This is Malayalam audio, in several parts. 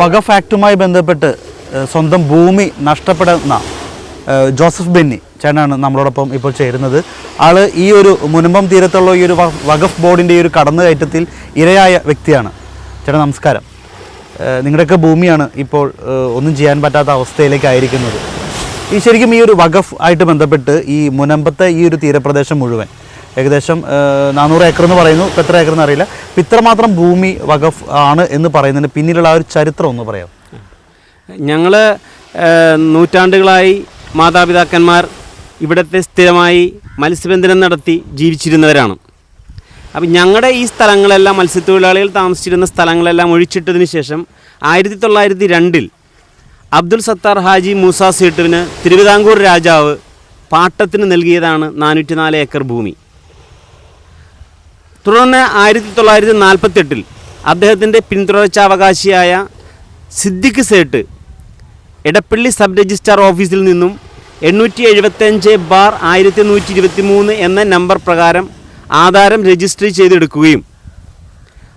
വഖഫ് ആക്ടുമായി ബന്ധപ്പെട്ട് സ്വന്തം ഭൂമി നഷ്ടപ്പെടുന്ന ജോസഫ് ബെന്നി ചേട്ടനാണ് നമ്മളോടൊപ്പം ഇപ്പോൾ ചേരുന്നത്. ആൾ ഈ ഒരു മുനമ്പം തീരത്തുള്ള ഈ ഒരു വഖഫ് ബോർഡിന്റെ ഈ ഒരു കടന്നുകയറ്റത്തിൽ ഇരയായ വ്യക്തിയാണ്. ചേട്ടാ നമസ്കാരം. നിങ്ങളുടെയൊക്കെ ഭൂമിയാണ് ഇപ്പോൾ ഒന്നും ചെയ്യാൻ പറ്റാത്ത അവസ്ഥയിലേക്കായിരിക്കുന്നത്. ഈ ശരിക്കും ഈ ഒരു വഖഫ് ആയിട്ട് ബന്ധപ്പെട്ട് ഈ മുനമ്പത്തെ ഈ ഒരു തീരപ്രദേശം മുഴുവൻ ഏകദേശം നാനൂറ് ഏക്കർ എന്ന് പറയുന്നു. ഇപ്പം എത്ര ഏക്കർ എന്ന് അറിയില്ല. ഇപ്പം ഇത്രമാത്രം ഭൂമി വഖഫ് ആണ് എന്ന് പറയുന്നതിന് പിന്നിലുള്ള ആ ഒരു ചരിത്രം ഒന്ന് പറയാം ഞങ്ങൾ നൂറ്റാണ്ടുകളായി മാതാപിതാക്കന്മാർ ഇവിടുത്തെ സ്ഥിരമായി മത്സ്യബന്ധനം നടത്തി ജീവിച്ചിരുന്നവരാണ്. അപ്പം ഞങ്ങളുടെ ഈ സ്ഥലങ്ങളെല്ലാം മത്സ്യത്തൊഴിലാളികൾ താമസിച്ചിരുന്ന സ്ഥലങ്ങളെല്ലാം ഒഴിച്ചിട്ടതിന് ശേഷം ആയിരത്തി തൊള്ളായിരത്തി രണ്ടിൽ അബ്ദുൽ സത്താർ ഹാജി മൂസ സീട്ടുവിന് തിരുവിതാംകൂർ രാജാവ് പാട്ടത്തിന് നൽകിയതാണ് നാനൂറ്റി നാല് ഏക്കർ ഭൂമി. തുടർന്ന് ആയിരത്തി തൊള്ളായിരത്തി നാൽപ്പത്തെട്ടിൽ അദ്ദേഹത്തിന്റെ പിന്തുടർച്ചാവകാശിയായ സിദ്ദിഖ് സേട്ട് എടപ്പള്ളി സബ് രജിസ്ട്രാർ ഓഫീസിൽ നിന്നും എണ്ണൂറ്റി എഴുപത്തഞ്ച് ബാർ ആയിരത്തി നൂറ്റി ഇരുപത്തി മൂന്ന് എന്ന നമ്പർ പ്രകാരം ആധാരം രജിസ്റ്റർ ചെയ്തെടുക്കുകയും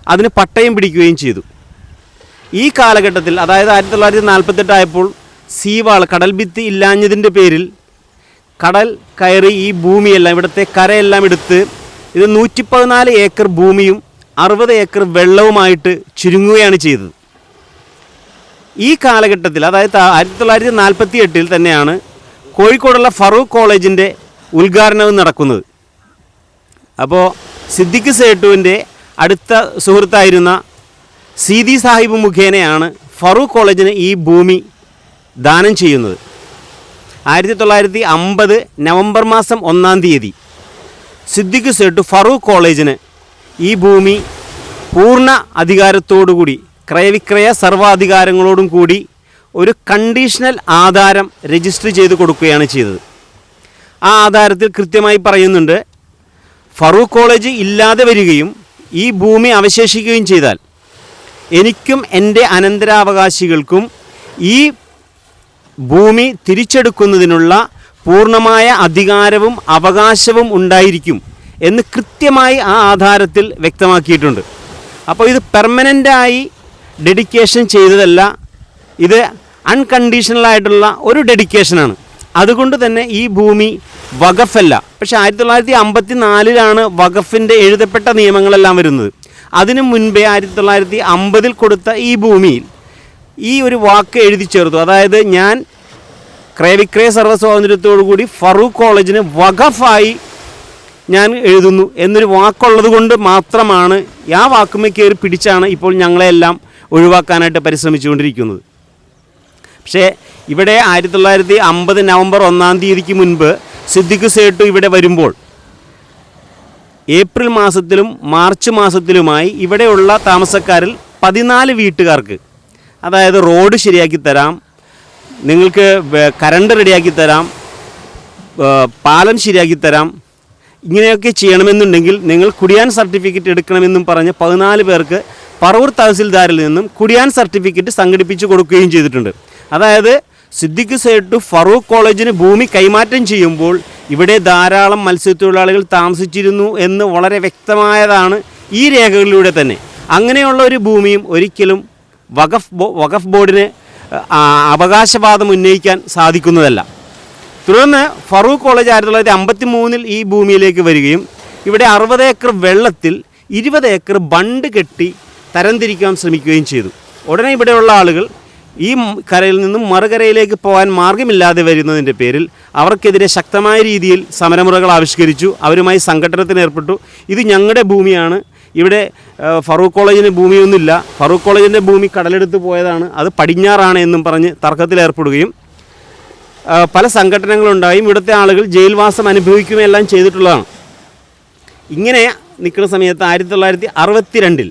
അതിന് പട്ടയം പിടിക്കുകയും ചെയ്തു. ഈ കാലഘട്ടത്തിൽ അതായത് ആയിരത്തി തൊള്ളായിരത്തി നാൽപ്പത്തെട്ടായപ്പോൾ സീവാൾ കടൽ ഭിത്തി ഇല്ലാഞ്ഞതിന്റെ പേരിൽ കടൽ കയറി ഈ ഭൂമിയെല്ലാം ഇവിടുത്തെ കരയെല്ലാം എടുത്ത് ഇത് നൂറ്റി പതിനാല് ഏക്കർ ഭൂമിയും അറുപത് ഏക്കർ വെള്ളവുമായിട്ട് ചുരുങ്ങുകയാണ് ചെയ്തത്. ഈ കാലഘട്ടത്തിൽ അതായത് ആയിരത്തി തൊള്ളായിരത്തി നാൽപ്പത്തി എട്ടിൽ തന്നെയാണ് കോഴിക്കോടുള്ള ഫറൂഖ് കോളേജിന്റെ ഉദ്ഘാടനവും നടക്കുന്നത്. അപ്പോൾ സിദ്ദിഖ് സേട്ടുവിന്റെ അടുത്ത സുഹൃത്തായിരുന്ന സീതി സാഹിബ് മുഖേനയാണ് ഫറൂഖ് കോളേജിന് ഈ ഭൂമി ദാനം ചെയ്യുന്നത്. ആയിരത്തി തൊള്ളായിരത്തി അമ്പത് നവംബർ മാസം ഒന്നാം തീയതി. സിദ്ദിഖ് സേട്ട് ഫറൂഖ് കോളേജിന് ഈ ഭൂമി പൂർണ അധികാരത്തോടുകൂടി ക്രയവിക്രയ സർവാധികാരങ്ങളോടും കൂടി ഒരു കണ്ടീഷണൽ ആധാരം രജിസ്റ്റർ ചെയ്ത് കൊടുക്കുകയാണ് ചെയ്തത്. ആ ആധാരത്തിൽ കൃത്യമായി പറയുന്നുണ്ട് ഫറൂഖ് കോളേജ് ഇല്ലാതെ വരികയും ഈ ഭൂമി അവശേഷിക്കുകയും ചെയ്താൽ എനിക്കും എന്റെ അനന്തരാവകാശികൾക്കും ഈ ഭൂമി തിരിച്ചെടുക്കുന്നതിനുള്ള പൂർണമായ അധികാരവും അവകാശവും ഉണ്ടായിരിക്കും എന്ന് കൃത്യമായി ആ ആധാരത്തിൽ വ്യക്തമാക്കിയിട്ടുണ്ട്. അപ്പോൾ ഇത് പെർമനന്റായി ഡെഡിക്കേഷൻ ചെയ്തതല്ല ഇത് അൺകണ്ടീഷണലായിട്ടുള്ള ഒരു ഡെഡിക്കേഷനാണ് അതുകൊണ്ട് തന്നെ ഈ ഭൂമി വഖഫല്ല. പക്ഷേ ആയിരത്തി തൊള്ളായിരത്തി അമ്പത്തി നാലിലാണ് വഖഫിന്റെ എഴുതപ്പെട്ട നിയമങ്ങളെല്ലാം വരുന്നത്. അതിനു മുൻപേ ആയിരത്തി തൊള്ളായിരത്തി അമ്പതിൽ കൊടുത്ത ഈ ഭൂമിയിൽ ഈ ഒരു വാക്ക് എഴുതി ചേർത്തു. അതായത് ഞാൻ ക്രയവിക്രയ സർവ സ്വാതന്ത്ര്യത്തോടുകൂടി ഫറൂഖ് കോളേജിന് വഖഫായി ഞാൻ എഴുതുന്നു എന്നൊരു വാക്കുള്ളത് കൊണ്ട് മാത്രമാണ് ആ വാക്കുമേ കയറി പിടിച്ചാണ് ഇപ്പോൾ ഞങ്ങളെല്ലാം ഒഴിവാക്കാനായിട്ട് പരിശ്രമിച്ചുകൊണ്ടിരിക്കുന്നത്. പക്ഷേ ഇവിടെ ആയിരത്തി തൊള്ളായിരത്തി അമ്പത് നവംബർ ഒന്നാം തീയതിക്ക് മുൻപ് സിദ്ദിഖ് സേട്ടു ഇവിടെ വരുമ്പോൾ ഏപ്രിൽ മാസത്തിലും മാർച്ച് മാസത്തിലുമായി ഇവിടെയുള്ള താമസക്കാരിൽ പതിനാല് വീട്ടുകാർക്ക് അതായത് റോഡ് ശരിയാക്കി തരാം നിങ്ങൾക്ക് കറണ്ട് റെഡിയാക്കി തരാം പാലം ശരിയാക്കി തരാം. ഇങ്ങനെയൊക്കെ ചെയ്യണമെന്നുണ്ടെങ്കിൽ നിങ്ങൾ കുടിയാൻ സർട്ടിഫിക്കറ്റ് എടുക്കണമെന്നും പറഞ്ഞ് പതിനാല് പേർക്ക് പറവൂർ തഹസിൽദാരിൽ നിന്നും കുടിയാൻ സർട്ടിഫിക്കറ്റ് സംഘടിപ്പിച്ച് കൊടുക്കുകയും ചെയ്തിട്ടുണ്ട്. അതായത് സിദ്ദിഖ് സേട്ടു ഫറൂഖ് കോളേജിന് ഭൂമി കൈമാറ്റം ചെയ്യുമ്പോൾ ഇവിടെ ധാരാളം മത്സ്യത്തൊഴിലാളികൾ താമസിച്ചിരുന്നു എന്ന് വളരെ വ്യക്തമായതാണ് ഈ രേഖകളിലൂടെ തന്നെ. അങ്ങനെയുള്ള ഒരു ഭൂമിയും ഒരിക്കലും വഖഫ് വഖഫ് ബോർഡിന് അവകാശവാദം ഉന്നയിക്കാൻ സാധിക്കുന്നതല്ല. തുടർന്ന് ഫറൂഖ് കോളേജ് ആയിരത്തി തൊള്ളായിരത്തി അമ്പത്തി മൂന്നിൽ ഈ ഭൂമിയിലേക്ക് വരികയും ഇവിടെ അറുപത് ഏക്കർ വെള്ളത്തിൽ ഇരുപത് ഏക്കർ ബണ്ട് കെട്ടി തരംതിരിക്കാൻ ശ്രമിക്കുകയും ചെയ്തു. ഉടനെ ഇവിടെയുള്ള ആളുകൾ ഈ കരയിൽ നിന്നും മറുകരയിലേക്ക് പോകാൻ മാർഗമില്ലാതെ വരുന്നതിന്റെ പേരിൽ അവർക്കെതിരെ ശക്തമായ രീതിയിൽ സമരമുറകൾ ആവിഷ്കരിച്ചു അവരുമായി സംഘടനത്തിന് ഏർപ്പെട്ടു ഇത് ഞങ്ങളുടെ ഭൂമിയാണ് ഇവിടെ ഫറൂഖ് കോളേജിന് ഭൂമിയൊന്നുമില്ല. ഫറൂഖ് കോളേജിന്റെ ഭൂമി കടലെടുത്ത് പോയതാണ്. അത് പടിഞ്ഞാറാണ് എന്നും പറഞ്ഞ് തർക്കത്തിലേർപ്പെടുകയും പല സംഘടനകളുണ്ടായും. ഇവിടുത്തെ ആളുകൾ ജയിൽവാസം അനുഭവിക്കുകയും എല്ലാം ചെയ്തിട്ടുള്ളതാണ്. ഇങ്ങനെ നിൽക്കുന്ന സമയത്ത് ആയിരത്തി തൊള്ളായിരത്തി അറുപത്തി രണ്ടിൽ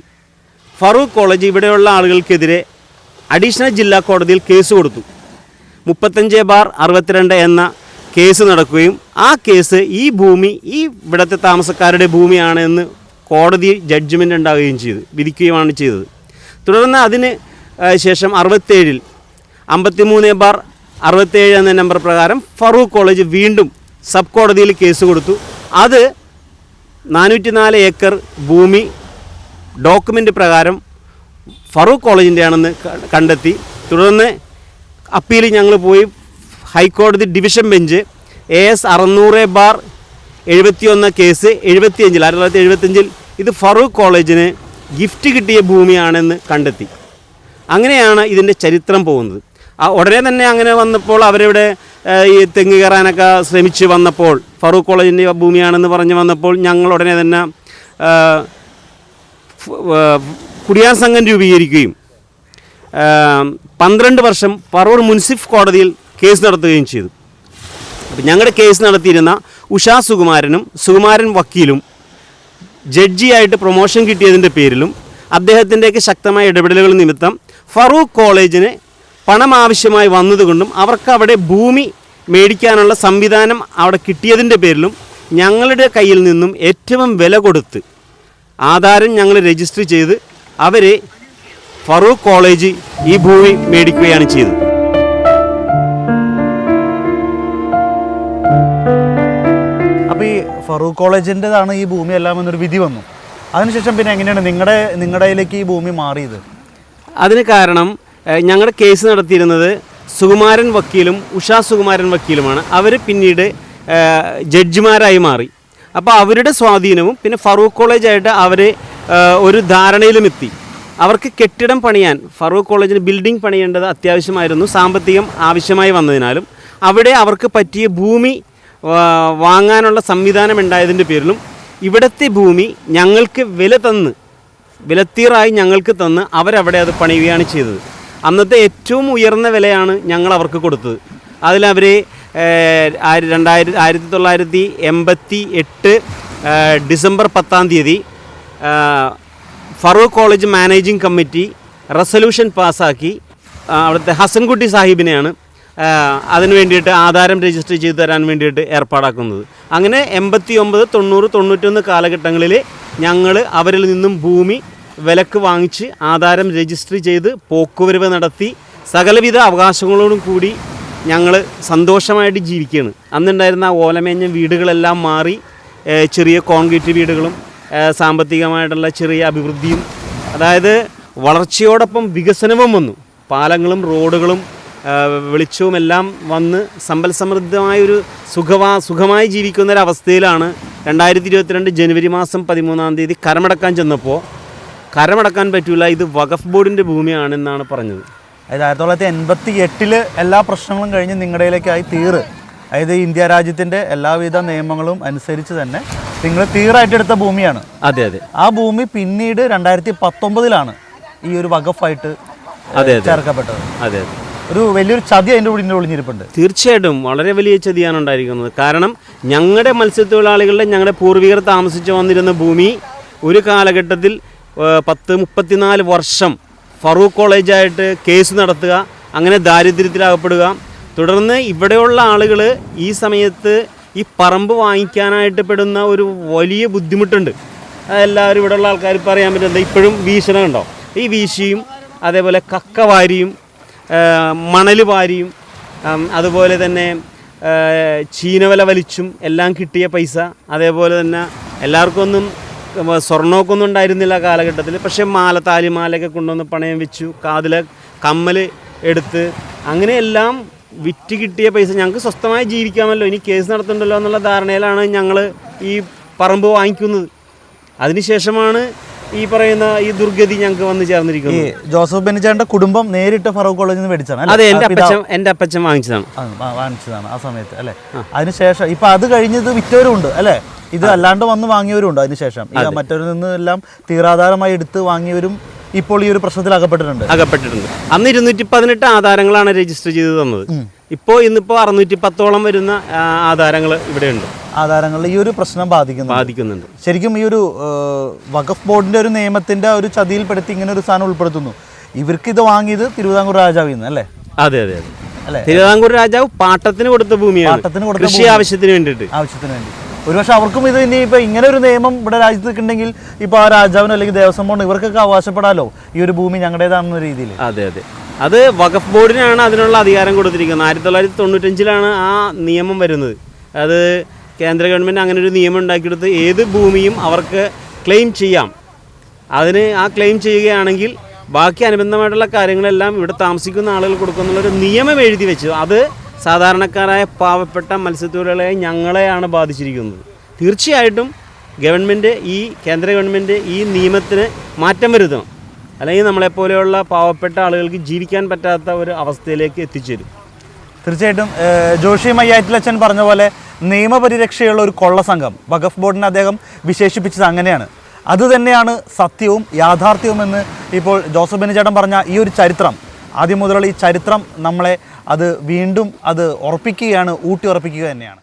ഫറൂഖ് കോളേജ് ഇവിടെയുള്ള ആളുകൾക്കെതിരെ അഡീഷണൽ ജില്ലാ കോടതിയിൽ കേസ് കൊടുത്തു. മുപ്പത്തഞ്ച് ബാർ അറുപത്തിരണ്ട് എന്ന കേസ് നടക്കുകയും ആ കേസ് ഈ ഭൂമി ഈ ഇവിടുത്തെ താമസക്കാരുടെ ഭൂമിയാണ് എന്ന് കോടതി ജഡ്ജ്മെന്റ് ഉണ്ടാവുകയും ചെയ്തു വിധിക്കുകയുമാണ് ചെയ്തത്. തുടർന്ന് അതിന് ശേഷം അറുപത്തേഴിൽ അമ്പത്തിമൂന്ന് ബാർ അറുപത്തേഴ് എന്ന നമ്പർ പ്രകാരം ഫറൂഖ് കോളേജ് വീണ്ടും സബ് കോടതിയിൽ കേസ് കൊടുത്തു. അത് നാനൂറ്റി നാല് ഏക്കർ ഭൂമി ഡോക്യുമെന്റ് പ്രകാരം ഫറൂഖ് കോളേജിന്റെ ആണെന്ന് കണ്ടെത്തി. തുടർന്ന് അപ്പീൽ ഞങ്ങൾ പോയി ഹൈക്കോടതി ഡിവിഷൻ ബെഞ്ച് എ എസ് അറുന്നൂറ് ബാർ എഴുപത്തിയൊന്ന് കേസ് എഴുപത്തിയഞ്ചിൽ ആയിരത്തി തൊള്ളായിരത്തി എഴുപത്തിയഞ്ചിൽ ഇത് ഫറൂഖ് കോളേജിന് ഗിഫ്റ്റ് കിട്ടിയ ഭൂമിയാണെന്ന് കണ്ടെത്തി. അങ്ങനെയാണ് ഇതിന്റെ ചരിത്രം പോകുന്നത്. ആ ഉടനെ തന്നെ അങ്ങനെ വന്നപ്പോൾ അവരിവിടെ ഈ തെങ്ങ് കയറാനൊക്കെ ശ്രമിച്ച് വന്നപ്പോൾ ഫറൂഖ് കോളേജിന്റെ ഭൂമിയാണെന്ന് പറഞ്ഞ് വന്നപ്പോൾ ഞങ്ങൾ ഉടനെ തന്നെ കുടിയാൻ സംഘം രൂപീകരിക്കുകയും പന്ത്രണ്ട് വർഷം പറവൂർ മുൻസിഫ് കോടതിയിൽ കേസ് നടത്തുകയും ചെയ്തു. അപ്പം ഞങ്ങളുടെ കേസ് നടത്തിയിരുന്ന ഉഷാ സുകുമാരനും സുകുമാരൻ വക്കീലും ജഡ്ജിയായിട്ട് പ്രൊമോഷൻ കിട്ടിയതിന്റെ പേരിലും അദ്ദേഹത്തിന്റെയൊക്കെ ശക്തമായ ഇടപെടലുകൾ നിമിത്തം ഫറൂഖ് കോളേജിന് പണം ആവശ്യമായി വന്നതുകൊണ്ടും അവർക്ക് അവിടെ ഭൂമി മേടിക്കാനുള്ള സംവിധാനം അവിടെ കിട്ടിയതിന്റെ പേരിലും ഞങ്ങളുടെ കയ്യിൽ നിന്നും ഏറ്റവും വില കൊടുത്ത് ആധാരം ഞങ്ങൾ രജിസ്റ്റർ ചെയ്ത് അവരെ ഫറൂഖ് കോളേജ് ഈ ഭൂമി മേടിക്കുകയാണ് ചെയ്തത്. ഫറൂഖ് കോളേജിന്റെതാണ് ഈ ഭൂമി എല്ലാം എന്നൊരു വിധി വന്നു. അതിനുശേഷം പിന്നെ എങ്ങനെയാണ് നിങ്ങളുടെ നിങ്ങളുടെ കയ്യിലേക്ക് ഈ ഭൂമി മാറിയത്? അതിന് കാരണം ഞങ്ങളുടെ കേസ് നടത്തിയിരുന്നത് സുകുമാരൻ വക്കീലും ഉഷാ സുകുമാരൻ വക്കീലുമാണ്. അവർ പിന്നീട് ജഡ്ജിമാരായി മാറി. അപ്പോൾ അവരുടെ സ്വാധീനവും പിന്നെ ഫറൂഖ് കോളേജായിട്ട് അവർ ഒരു ധാരണയിലും എത്തി. അവർക്ക് കെട്ടിടം പണിയാൻ ഫറൂഖ് കോളേജിന് ബിൽഡിംഗ് പണിയേണ്ടത് അത്യാവശ്യമായിരുന്നു സാമ്പത്തികം ആവശ്യമായി വന്നതിനാലും. അവിടെ അവർക്ക് പറ്റിയ ഭൂമി വാങ്ങാനുള്ള സംവിധാനം ഉണ്ടായതിന്റെ പേരിലും ഇവിടുത്തെ ഭൂമി ഞങ്ങൾക്ക് വില തന്ന് വിലത്തീറായി ഞങ്ങൾക്ക് തന്ന് അവരവിടെ അത് പണിയുകയാണ് ചെയ്തത്. അന്നത്തെ ഏറ്റവും ഉയർന്ന വിലയാണ് ഞങ്ങൾ അവർക്ക് കൊടുത്തത് അതിലവർ രണ്ടായിരത്തി ആയിരത്തി തൊള്ളായിരത്തി എൺപത്തി എട്ട് ഡിസംബർ പത്താം തീയതി Farook college managing committee resolution പാസ്സാക്കി അവിടുത്തെ ഹസൻകുട്ടി സാഹിബിനെയാണ് അതിന് വേണ്ടിയിട്ട് ആധാരം രജിസ്റ്റർ ചെയ്തു തരാൻ വേണ്ടിയിട്ട് ഏർപ്പാടാക്കുന്നത്. അങ്ങനെ എൺപത്തി ഒമ്പത് തൊണ്ണൂറ് തൊണ്ണൂറ്റൊന്ന് കാലഘട്ടങ്ങളിൽ ഞങ്ങൾ അവരിൽ നിന്നും ഭൂമി വിലക്ക് വാങ്ങിച്ച് ആധാരം രജിസ്റ്റർ ചെയ്ത് പോക്കുവരവ് നടത്തി സകലവിധ അവകാശങ്ങളോടും കൂടി ഞങ്ങൾ സന്തോഷമായിട്ട് ജീവിക്കുകയാണ് അന്നുണ്ടായിരുന്ന ഓലമേഞ്ഞ വീടുകളെല്ലാം മാറി ചെറിയ കോൺക്രീറ്റ് വീടുകളും സാമ്പത്തികമായിട്ടുള്ള ചെറിയ അഭിവൃദ്ധിയും അതായത് വളർച്ചയോടൊപ്പം വികസനവും വന്നു. പാലങ്ങളും റോഡുകളും ഏഹ് വെളിച്ചവും എല്ലാം വന്ന് സമ്പൽ സമൃദ്ധമായൊരു സുഖവാ സുഖമായി ജീവിക്കുന്ന ഒരു അവസ്ഥയിലാണ് രണ്ടായിരത്തി ഇരുപത്തിരണ്ട് ജനുവരി മാസം പതിമൂന്നാം തീയതി കരമടക്കാൻ ചെന്നപ്പോൾ കരമടക്കാൻ പറ്റില്ല ഇത് വഖഫ് ബോർഡിന്റെ ഭൂമിയാണെന്നാണ് പറഞ്ഞത്. അതായത് ആയിരത്തി തൊള്ളായിരത്തി എൺപത്തി എട്ടിൽ എല്ലാ പ്രശ്നങ്ങളും കഴിഞ്ഞ് നിങ്ങളുടെയിലേക്കായി തീറ്. അതായത് ഇന്ത്യ രാജ്യത്തിന്റെ എല്ലാവിധ നിയമങ്ങളും അനുസരിച്ച് തന്നെ നിങ്ങൾ തീറായിട്ടെടുത്ത ഭൂമിയാണ്. അതെ അതെ. ആ ഭൂമി പിന്നീട് രണ്ടായിരത്തി പത്തൊമ്പതിലാണ് ഈ ഒരു വകഫായിട്ട് ചേർക്കപ്പെട്ടത്. അതെ അതെ. ഒരു വലിയൊരു ചതി അതിന്റെ ഉള്ളിന്റെ ഒളിഞ്ഞിരിപ്പുണ്ട്. തീർച്ചയായിട്ടും വളരെ വലിയ ചതിയാണ് ഉണ്ടായിരിക്കുന്നത്. കാരണം ഞങ്ങളുടെ മത്സ്യത്തൊഴിലാളികളുടെ ഞങ്ങളുടെ പൂർവികർ താമസിച്ചു വന്നിരുന്ന ഭൂമി ഒരു കാലഘട്ടത്തിൽ പത്ത് മുപ്പത്തിനാല് വർഷം ഫറൂഖ് കോളേജായിട്ട് കേസ് നടത്തുക അങ്ങനെ ദാരിദ്ര്യത്തിലാകപ്പെടുക. തുടർന്ന് ഇവിടെയുള്ള ആളുകൾ ഈ സമയത്ത് ഈ പറമ്പ് വാങ്ങിക്കാനായിട്ട് പെടുന്ന ഒരു വലിയ ബുദ്ധിമുട്ടുണ്ട്. അതെല്ലാവരും ഇവിടെയുള്ള ആൾക്കാർ പറയാൻ പറ്റുന്നത് ഇപ്പോഴും വീശണ ഉണ്ടോ? ഈ വീശിയും അതേപോലെ കക്കവാരിയും മണൽ വാരിയും അതുപോലെ തന്നെ ചീനവല വലിച്ചും എല്ലാം കിട്ടിയ പൈസ. അതേപോലെ തന്നെ എല്ലാവർക്കും ഒന്നും സ്വർണമൊക്കെ ഒന്നും ഉണ്ടായിരുന്നില്ല കാലഘട്ടത്തിൽ. പക്ഷേ മാല താലിമാലയൊക്കെ കൊണ്ടുവന്ന് പണയം വെച്ചു കാതിലെ കമ്മൽ എടുത്ത് അങ്ങനെയെല്ലാം വിറ്റ് കിട്ടിയ പൈസ. ഞങ്ങൾക്ക് സ്വസ്ഥമായി ജീവിക്കാമല്ലോ. ഇനി കേസ് നടത്തണ്ടല്ലോ എന്നുള്ള ധാരണയിലാണ് ഞങ്ങൾ ഈ പറമ്പ് വാങ്ങിക്കുന്നത്. അതിനുശേഷമാണ് ഈ പറയുന്ന ഈ ദുർഗതി ഞങ്ങൾക്ക് വന്നു ഈ ജോസഫ് ബെന്നിച്ചാന്റെ കുടുംബം നേരിട്ട് ഫറൂഖ് കോളേജിൽ നിന്ന് മേടിച്ചാണ്? അതെ എന്റെ അപ്പച്ചൻ എന്റെ അപ്പച്ചൻ വാങ്ങിച്ചതാണ്. ആ, വാ- വാങ്ങിച്ചതാണ് ആ സമയത്ത് അല്ലേ? അതിനുശേഷം ഇപ്പൊ അത് കഴിഞ്ഞത് വിറ്റവരും ഉണ്ട് അല്ലേ? ഇത് അല്ലാണ്ട് വന്ന് വാങ്ങിയവരും ഉണ്ട് അതിനുശേഷം. ഈ മറ്റൊരു നിന്ന് എല്ലാം തീരാധാരമായി എടുത്ത് വാങ്ങിയവരും ഇപ്പോൾ ഈ ഒരു പ്രശ്നത്തിൽ അകപ്പെട്ടിട്ടുണ്ട്. അകപ്പെട്ടിട്ടുണ്ട്. അന്ന് ഇരുന്നൂറ്റി പതിനെട്ട് ആധാരങ്ങളാണ് രജിസ്റ്റർ ചെയ്ത് തന്നത്. ഇപ്പോൾ ഇന്നിപ്പോൾ അറുന്നൂറ്റി പത്തോളം വരുന്ന ആധാരങ്ങൾ ഇവിടെയുണ്ട്. ആധാരങ്ങളിൽ ഈ ഒരു പ്രശ്നം ബാധിക്കുന്നു ബാധിക്കുന്നുണ്ട്. ശരിക്കും ഈ ഒരു വഖഫ് ബോർഡിന്റെ ഒരു നിയമത്തിന്റെ ഒരു ചതിയിൽപ്പെടുത്തി ഇങ്ങനെ ഒരു സാധനം ഉൾപ്പെടുത്തുന്നു. ഇവർക്ക് ഇത് വാങ്ങിയത് തിരുവിതാംകൂർ രാജാവിൽ നിന്ന് അല്ലേ? അതെ അതെ അതെ. അല്ലേ? തിരുവിതാംകൂർ രാജാവ് പാട്ടത്തിന് കൊടുത്ത ഭൂമിയാണ്. പാട്ടത്തിന് കൊടുത്ത കൃഷി ആവശ്യത്തിന് വേണ്ടിയിട്ട്. ആവശ്യത്തിന് വേണ്ടി ഒരുപക്ഷെ അവർക്കും ഇത് ഇനി ഇപ്പൊ ഇങ്ങനെ ഒരു നിയമം ഇവിടെ രാജ്യത്ത് നിൽക്കുന്നുണ്ടെങ്കിൽ ഇപ്പൊ ആ രാജാവിനോ അല്ലെങ്കിൽ ദേവസ്വം ബോർഡ് ഇവർക്കൊക്കെ അവകാശപ്പെടാലോ? ഈ ഒരു ഭൂമി ഞങ്ങളുടേതാണെന്ന രീതിയിൽ അതെ അതെ. അത് വഖഫ് ബോർഡിനാണ് അതിനുള്ള അധികാരം കൊടുത്തിരിക്കുന്നത്. ആയിരത്തി തൊള്ളായിരത്തി തൊണ്ണൂറ്റഞ്ചിലാണ് ആ നിയമം വരുന്നത്. അത് കേന്ദ്ര ഗവൺമെന്റ് അങ്ങനെ ഒരു നിയമം ഉണ്ടാക്കിയെടുത്ത് ഏത് ഭൂമിയും അവർക്ക് ക്ലെയിം ചെയ്യാം. അതിന് ആ ക്ലെയിം ചെയ്യുകയാണെങ്കിൽ ബാക്കി അനുബന്ധമായിട്ടുള്ള കാര്യങ്ങളെല്ലാം ഇവിടെ താമസിക്കുന്ന ആളുകൾ കൊടുക്കുന്നുള്ളൊരു നിയമം എഴുതി വെച്ചു. അത് സാധാരണക്കാരായ പാവപ്പെട്ട മത്സ്യത്തൊഴിലാളികളെ ഞങ്ങളെയാണ് ബാധിച്ചിരിക്കുന്നത്. തീർച്ചയായിട്ടും ഗവൺമെന്റ് ഈ കേന്ദ്ര ഗവൺമെന്റ് ഈ നിയമത്തിന് മാറ്റം വരുത്തണം. അല്ലെങ്കിൽ നമ്മളെപ്പോലെയുള്ള പാവപ്പെട്ട ആളുകൾക്ക് ജീവിക്കാൻ പറ്റാത്ത ഒരു അവസ്ഥയിലേക്ക് എത്തിച്ചേരും. തീർച്ചയായിട്ടും ജോഷി മയ്യാറ്റിലച്ചൻ പറഞ്ഞ പോലെ നിയമപരിരക്ഷയുള്ള ഒരു കൊള്ള സംഘം വഖഫ് ബോർഡിനെ അദ്ദേഹം വിശേഷിപ്പിച്ചത് അങ്ങനെയാണ്. അത് തന്നെയാണ് സത്യവും യാഥാർത്ഥ്യവും എന്ന് ഇപ്പോൾ ജോസഫ് ബെനിചേട്ടൻ പറഞ്ഞ ഈ ഒരു ചരിത്രം. ആദ്യം മുതലുള്ള ഈ ചരിത്രം നമ്മളെ അത് വീണ്ടും അത് ഉറപ്പിക്കുകയാണ് ഊട്ടി ഉറപ്പിക്കുക തന്നെയാണ്.